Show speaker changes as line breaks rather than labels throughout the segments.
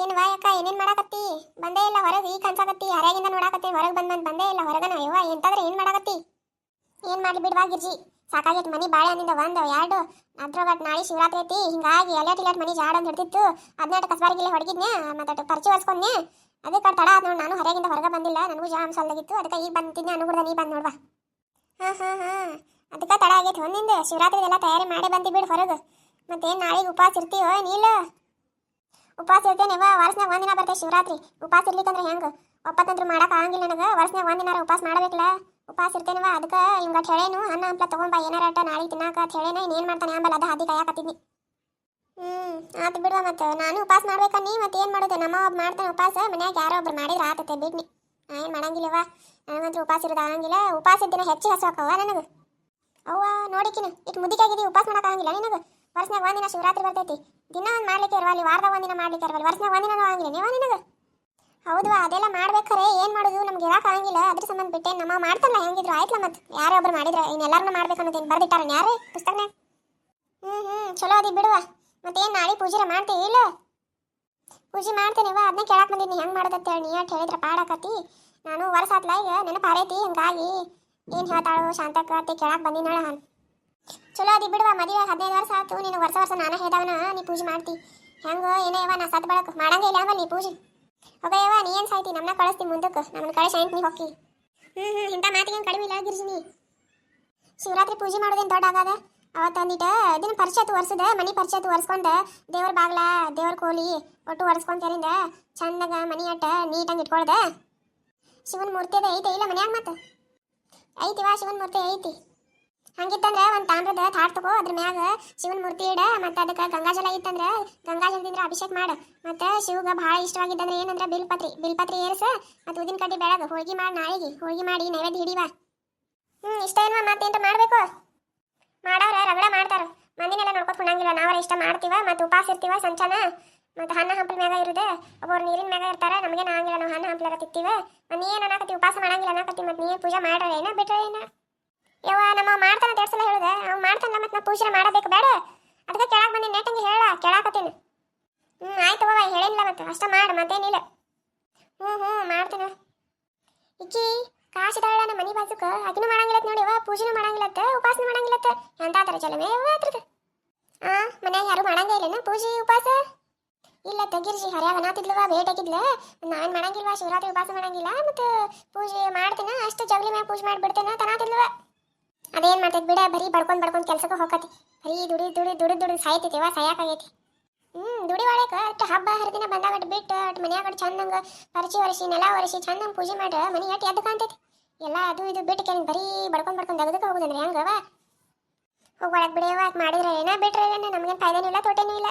ಏನ್ ವಾಯಕ್ಕ ಏನೇನು ಮಾಡಾಕತ್ತಿ? ಬಂದೇ ಇಲ್ಲ, ಹೊರಗೆ ಈಗ ಕನ್ಸಾಕತ್ತಿ, ಹರ್ಯಾಗಿಂದ ನೋಡಾಕತ್ತಿ, ಹೊರಗೆ ಬಂದ್ ಬಂದ್ ಇಲ್ಲ, ಹೊರಗನ. ಅಯ್ಯವ ಎಂತಂದ್ರೆ ಏನು ಮಾಡಾಕತ್ತಿ? ಏನು ಮಾಡಿ ಬಿಡ್ವಾ ಗಿರ್ಜಿ? ಸಾಕಾಗೈತಿ ಮನಿ ಬಾಳೆ ಅಂದಿಂದ ಒಂದು ಎರಡು ಅದ್ರೊಳಗ ನಾಳೆ ಶಿವರಾತ್ರಿ ಐತಿ, ಹಿಂಗಾಗಿ ಎಲೆಟ್ ಇಲೆಟ್ ಮನಿ ಜಾಡ ಅಂತ ಹಿಡ್ತಿತ್ತು ಹದಿನೆಂಟು ಕಸ್ಬಾರಿಗಿಲ್ಲಿ ಹೊಡಗಿದ್ನೆ ಮತ್ತೆ ಪರ್ಚಿ ಹೊಸ್ಕೊಂಡ್ನೆ ಅದಕ್ಕೆ ತಡ ಆದ ನೋಡಿ, ನಾನು ಹೊರಗಿಂದ ಹೊರಗೆ ಬಂದಿಲ್ಲ, ನನಗೂ ಜಾಮ್ ಸಲ್ದಾಗಿತ್ತು ಅದಕ್ಕೆ ಈಗ ಬಂದಿದ್ದೆ ಅನುಗುಡ್ದ ನೀ ಬಂದು ನೋಡ್ವಾ. ಹಾಂ ಹಾಂ ಹಾಂ. ಅದಕ್ಕೆ ತಡ ಆಗೈತೆ ಒಂದಿಂದ ಶಿವರಾತ್ರಿದೆಲ್ಲ ತಯಾರಿ ಮಾಡಿ ಬಂದಿ ಬಿಡು ಹೊರಗೆ. ಮತ್ತೇನು ನಾಳೆಗೆ ಉಪವಾಸ ಇರ್ತೀವೋ ನೀಲ ಉಪವಾಸ ಇರ್ತೇನೆ ವರ್ಷನಾಗ ಒಂದಿನ ಬರ್ತೇವೆ ಶಿವರಾತ್ರಿ. ಉಪವಾಸ ಇರ್ಲಿಕ್ಕಂದ್ರೆ ಹೆಂಗ? ಒಪ್ಪತ್ತಂತ್ರ ಮಾಡಕ್ ಆಗಂಗಿಲ್ಲ ನನಗೆ. ವರ್ಷನಾಗ ಒಂದಿನಾರ ಉಪವಾಸ ಮಾಡಬೇಕಲ್ಲ. ಉಪವಾಸ ಇರ್ತೇನವ ಅದಕ್ಕೆ ಹಿಂಗ ಹೇಳೇನು, ಅನ್ನ ಹಂಪ್ಲ ತಗೊಂಬ ಏನಾರ ಅಟ್ಟ ನಾಳೆ ತಿನ್ನಾಕ ಅಂತ ಹೇಳೇನ ಇನ್ನೇನ್ ಮಾಡ್ತಾನೆ ಆಂಬಲ್ಲ ಅದ ಹಾದಿ ಕಾಯಕತ್ತಿದ್ನಿ. ಹ್ಮ್, ಆತು ಬಿಡುವ ಮತ್ತೆ ನಾನು ಉಪವಾಸ ನೀ ಮತ್ತೆ ಏನ್ ಮಾಡೋದು? ನಮ್ಮ ಒಬ್ಬ ಮಾಡ್ತಾನೆ ಉಪವಾಸ ಮನ್ಯಾಗ ಯಾರೋ ಒಬ್ರು ಮಾಡಿದ್ರ ಆತತೆ ಬಿಡ್ನಿ. ಏನ್ ಮಾಡಂಗಿಲ್ಲವ ನನಗಂತೂ ಉಪವಾಸ ಇರೋದು ಆಗಂಗಿಲ್ಲ. ಉಪವಾಸ ದಿನ ಹೆಚ್ಚು ಹಸುವಾಕವ ನನಗೆ. ಅವ್ವ ನೋಡಿಕಿನ ಇಟ್ಟು ಮುದಿಕಾಗಿದ್ದೀವಿ ಉಪವಾಸ ಮಾಡಕ್ ಆಗಂಗಿಲ್ಲ ನಿನಗೆ? ವರ್ಷನಾಗ ಒಂದಿನ ಶಿವರಾತ್ರಿ ಬರ್ತೈತಿ. ದಿನ ಒಂದು ಮಾಡ್ಲಿಕ್ಕೆ ಇರವಲ್ಲಿ ವಾರದಾಗ ಒಂದಿನ ಮಾಡ್ಲಿಕ್ಕೆ ಇರವಲ್ಲಿ ವರ್ಷನಾಗ ಒಂದಿನ ಆಗಂಗಿಲ್ಲ. ನೀವ ನಿನಗೆ? ಹೌದು ಅದೆಲ್ಲ ಮಾಡ್ಬೇಕಾರೆ, ಏನು ಮಾಡೋದು? ನಮ್ಗೆ ಇರಾಕ ಆಗಂಗಿಲ್ಲ. ಅದ್ರ ಸಂಬಂಧ ಬಿಟ್ಟೆ ನಮ್ಮ ಮಾಡ್ತಾರಲ್ಲ, ಹೆಂಗಿದ್ರು ಆಯ್ತಲ್ಲ ಮತ್ತೆ ಯಾರೋ ಒಬ್ರು ಮಾಡಿದ್ರೆ ಇನ್ನೆಲ್ಲರನ್ನ ಮಾಡ್ಬೇಕು ಅನ್ನೋದೇನು ಬರ್ದಿಟ್ಟಾರ ಯಾರೇ ಪುಸ್ತಕನ ಹ್ಮ್ ಹ್ಮ್, ಚಲೋ ಅದಿ ಬಿಡುವ ಮತ್ತೇನು ನಾಳೆ ಪೂಜೆ ಮಾಡ್ತೀವಿ ಇಲ್ಲ? ಪೂಜೆ ಮಾಡ್ತೇನಿವ ಅದನ್ನ ಕೇಳಕ್ ಬಂದಿದ್ದೀನಿ ಹೆಂಗ್ ಮಾಡೋದತ್ತ ಹೇಳಿ, ನೀ ಹೇಳಿದ್ರೆ ಪಾಡಾಕತಿ ನಾನು ವರ್ಷ ಆತ್ಲ ಈಗ ನೆನಪು ಹಾರೈತಿ ಹಿಂಗಾಗಿ. ಏನು ಹೇಳ್ತಾಳು ಶಾಂತಕ್ಕ ಕೇಳಕ್ ಬಂದಿನಾಳ ಚಲೋ ಅದಿ ಬಿಡುವ, ಮದುವೆ ಹದಿನೈದು ವರ್ಷ ಆಯ್ತು ನೀನು ವರ್ಷ ವರ್ಷ ನಾನು ಹೇಳ್ದವನ, ನೀ ಪೂಜೆ ಮಾಡ್ತಿ. ಹೆಂಗೋ ಏನೋ ಯವ ನಾ ಸತ್ ಬಳಕ ಮಾಡಂಗೆ ಇಲ್ಲ ನೀ ಪೂಜೆ? ಯವ ನೀ ಏನು ಸಾಯ್ತಿ? ನಮ್ಮನ್ನ ಕಳಿಸ್ತಿ ಮುಂದಕ್ಕೆ ನಮ್ಮನ್ನ ಕಳಿಸಿ ಅಂತ ನೀ ಹೋಗಿ ಹ್ಞೂ ಹ್ಞೂ ಇಂಥ ಮಾತಿಗೆ ಕಡಿಮೆ ಇಲ್ಲ ಗಿರ್ಜಿನಿ ಶಿವರಾತ್ರಿ ಪೂಜೆ ಮಾಡೋದೇನು ದೊಡ್ಡ ಆಗದ? ಅವತ್ತು ದಿನ ಪರಿಚಯತು ವರ್ಷದ ಮನಿ ಪರಿಚಯತು ಒರ್ಸ್ಕೊಂಡು, ದೇವ್ರ ಬಾಗ್ಲ, ದೇವ್ರ ಕೋಲಿ ಒಟ್ಟು ಒರ್ಸ್ಕೊಂತರಿಂದ ಚಂದಾಗ ಮನಿ ಅಟ್ಟ ನೀಟಾಗಿ ಇಟ್ಕೊಳ್ದ. ಶಿವನ ಮೂರ್ತಿ ಅದ ಐತೆ, ಇಲ್ಲ ಮನ್ಯಾಗ ಮತ್ತೆ? ಐತಿವಾ ಶಿವನ ಮೂರ್ತಿ ಐತಿ. ಹಂಗಿತ್ತಂದ್ರೆ ಒಂದು ತಾಮ್ರದ ಥಾಟ್ ತಗೋ, ಅದ್ರ ಮ್ಯಾಗ ಶಿವನ್ ಮೂರ್ತಿ ಇಡ, ಮತ್ತೆ ಅದಕ್ಕೆ ಗಂಗಾಜಲ ಇತ್ತಂದ್ರೆ ಗಂಗಾಜಲದಿಂದ ಅಭಿಷೇಕ ಮಾಡ. ಮತ್ತ ಶಿವಗ ಬಹಳ ಇಷ್ಟವಾಗಿದ್ದಂದ್ರೆ ಏನಂದ್ರೆ ಬಿಲ್ಪತ್ರಿ ಬಿಲ್ಪತ್ರಿ ಏರ್ಸ, ಮತ್ತ ಉದಿನ ಕಡ್ಡಿ ಬೆಳಗ ಹೋಗಿ ಮಾಡಿ ನಾಳೆಗೆ ಹೋಗಿ ಮಾಡಿ ನೈವೇದ್ಯ ಹಿಡಿವ. ಹ್ಮ್, ಇಷ್ಟ ಏನ್ವಾ ಮತ್ತೇಂತ ಮಾಡ್ಬೇಕು? ಮಾಡವ್ರ ರಗಡ ಮಾಡ್ತಾರ. ಮಂದಿನೆಲ್ಲ ನೋಡ್ಕೊತ ಕುಣಂಗಿಲ್ಲ ನಾವರ ಇಷ್ಟ ಮಾಡ್ತೀವ, ಮತ್ತೆ ಉಪವಾಸ ಇರ್ತೀವ ಸಂಚನ. ಮತ್ತ ಹಣ್ಣ ಹಂಪಲ ಮ್ಯಾಗ ಇರುದೆ ಒಬ್ಬರು ನೀರಿನ ಮ್ಯಾಗ ಇರ್ತಾರ ನಮಗೆ ಆಗಿಲ್ಲ ನಾವು ಹಣ್ಣ ಹಂಪಲಾಗ ತಿತ್ತೀವ ಮತ್ತ ನೀ ಏನ್ ಅನ್ನಕತ್ತಿ ಉಪವಾಸ ಮಾಡಂಗಿಲ್ಲ ಅನ್ನಕತ್ತಿ ಮತ್ತೆ ನೀ ಪೂಜೆ ಮಾಡ್ರ ಏನ ಬಿಟ್ರೆ ಏನ ಯವ್ವ, ನಮ್ಮ ಮಾಡ್ತಾನ ಎರಡು ಸಲ ಅವ್ ಅವ್ನು ಮಾಡ್ತಾನಲ್ಲ ಮತ್ತೆ ನಾ ಪೂಜೆ ಮಾಡಬೇಕು, ಬೇಡ. ಅದಕ್ಕೆ ಕೆಳಗೆ ಬಂದಿ ನೆಟ್ಟಂಗೆ ಹೇಳ, ಕೇಳಾಕತ್ತೀನಿ. ಹ್ಞೂ ಆಯ್ತು ಅವ್ವ, ಹೇಳಿಲ್ಲ ಮತ್ತೆ ಅಷ್ಟ ಮಾಡ, ಮತ್ತೇನಿಲ್ಲ. ಹ್ಞೂ ಹ್ಞೂ ಮಾಡ್ತೇನೆ. ಇಕ್ಕಿ ಕಾಶಿದಾಳ ನಮ್ಮ ಮನಿ ಬಾಜುಕ ಆಕಿನೂ ಮಾಡಂಗಿಲ್ಲ ನೋಡಿ ಅವ್ವ ಪೂಜೆನೂ ಮಾಡಂಗಿಲ್ಲತ್ತ ಉಪವಾಸನೂ ಮಾಡಂಗಿಲ್ಲತ್ತ ಎಂತ ತರ ಚಲವೇ ಅವ್ವ ಅದ್ರದ್ದು. ಆ, ಮನ್ಯಾಗ ಯಾರು ಮಾಡಂಗೇ ಇಲ್ಲನ, ಪೂಜೆ ಉಪವಾಸ ಇಲ್ಲ, ತಗಿರ್ಜಿ, ಹರ್ಯಾಗ ನಾತಿದ್ಲವ ಭೇಟ್ ಹಾಕಿದ್ಲ ನಾವೇನ್ ಮಾಡಂಗಿಲ್ವಾ, ಶಿವರಾತ್ರಿ ಉಪವಾಸ ಮಾಡಂಗಿಲ್ಲ ಮತ್ತೆ ಪೂಜೆ ಮಾಡ್ತೇನೆ, ಅಷ್ಟು ಜಗಲಿ ಮ್ಯಾಗ ಪೂಜೆ ಮಾಡಿಬಿಡ್ತೇನೆ ತನಾತಿದ್ಲವ ಅದೇನ್ ಮಾಡ್ತೈತಿ ಬಿಡ, ಬರೀ ಬಡ್ಕೊಂಡ್ ಬಡ್ಕೊಂಡ್ ಕೆಲ್ಸಕ್ಕೆ ಹೋಗತಿ ಬರೀ ದುಡಿ ದುಡಿ ದುಡಿ ದುಡಿ ಸಾಯ್ತೈತಿವ ಸಾಯಾಕಾಗೈತಿ ಹ್ಮ್, ದುಡಿ ಒಳಕ ಅಷ್ಟು ಹಬ್ಬ, ಹರಿದಿನ ಬಂದಾಗ ಬಿಟ್ಟು ಅಟ್ ಮನ್ಯಾಗ ಚಂದಂಗ ಪರಿಚಿ ಒರೆಸಿ, ನೆಲ ಒರೆಸಿ, ಚಂದಂಗ ಪೂಜೆ ಮಾಡ್ರ ಮನಿ ಅಟ್ ಎದ್ದು ಕಾಣ್ತೈತಿ ಎಲ್ಲ ಅದು ಇದು ಬಿಟ್ಟು ಕೇಳಿ ಬರೀ ಬಡ್ಕೊಂಡ್ ಬಡ್ಕೊಂಡ್ ಅದಕ್ಕೆ ಹೋಗುದಂದ್ರೆ ಹೆಂಗವ ಹೋಗ್ಕೊಳಕ್ ಬಿಡಿಯವ ಮಾಡಿದ್ರೆ ಏನ ಬಿಟ್ರೆ ಏನ, ನಮ್ಗೇನ್ ಫಾಯ್ದೆನೂ ಇಲ್ಲ, ತೋಟೇನೂ ಇಲ್ಲ.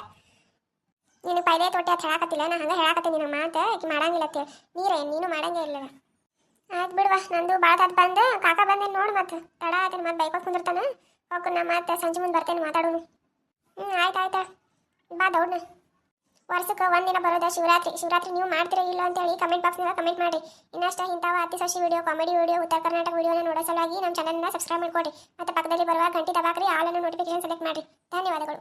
ನೀನು ಫಾಯ್ದೆ ತೋಟೆ ಅಂತ ಹೇಳಾಕತ್ತಿಲ್ಲ, ನಾ ಹಂಗ ಹೇಳಾಕತ್ತೀನಿ ನಮ್ಮ ಮಾತು ಮಾಡಂಗಿಲ್ಲ ಅಂತೇಳಿ ನೀರೇ, ನೀನು ಮಾಡಂಗೇ ಇಲ್ಲ ಆಯ್ತು ಬಿಡುವ ನಂದು ಭಾಳ ತದ್ ಬಂದು. ಕಾಕ ಬಂದೇನು ನೋಡು ಮತ್ತೆ. ತಡ, ಆಯ್ತು ಮತ್ತೆ ಬೈಕ ಕುಂದಿರ್ತಾನ. ಹೋಗ್, ನಾ ಮತ್ತೆ ಸಂಜೆ ಮುಂದೆ ಬರ್ತೇನೆ ಮಾತಾಡೋಣ ಹ್ಞೂ ಆಯ್ತು ಆಯ್ತು ಬಾ ದೌಡ್ನ. ವರ್ಷಕ್ಕೆ ಒಂದಿನ ಬರೋದ ಶಿವರಾತ್ರಿ. ಶಿವರಾತ್ರಿ ನೀವು ಮಾಡ್ತೀರಾ ಇಲ್ಲ ಅಂತೇಳಿ ಕಮೆಂಟ್ ಬಾಕ್ಸ್ನಾಗ ಕಮೆಂಟ್ ಮಾಡಿ. ಇನ್ನಷ್ಟ ಇಂಥವು ಅತಿ ಸಸಿ ವಿಡಿಯೋ ಕಾಮಿಡಿ ವಿಡಿಯೋ ಉತ್ತರ ಕರ್ನಾಟಕ ವಿಡಿಯೋನ ನೋಡೋ ಸಲುವಾಗಿ ನಮ್ಮ ಚಾನಲ್ನ ಸಬ್ಸ್ಕ್ರೈಬ್ ಮಾಡ್ಕೊಡಿ. ಮತ್ತೆ ಪಕ್ಕದಲ್ಲಿ ಬರುವ ಗಂಟೆ ದಬಾಕ್ರಿ ಆಲನ್ನು ನೋಟಿಫಿಕೇಶನ್ ಸೆಲೆಕ್ಟ್ ಮಾಡಿ ಧನ್ಯವಾದಗಳು.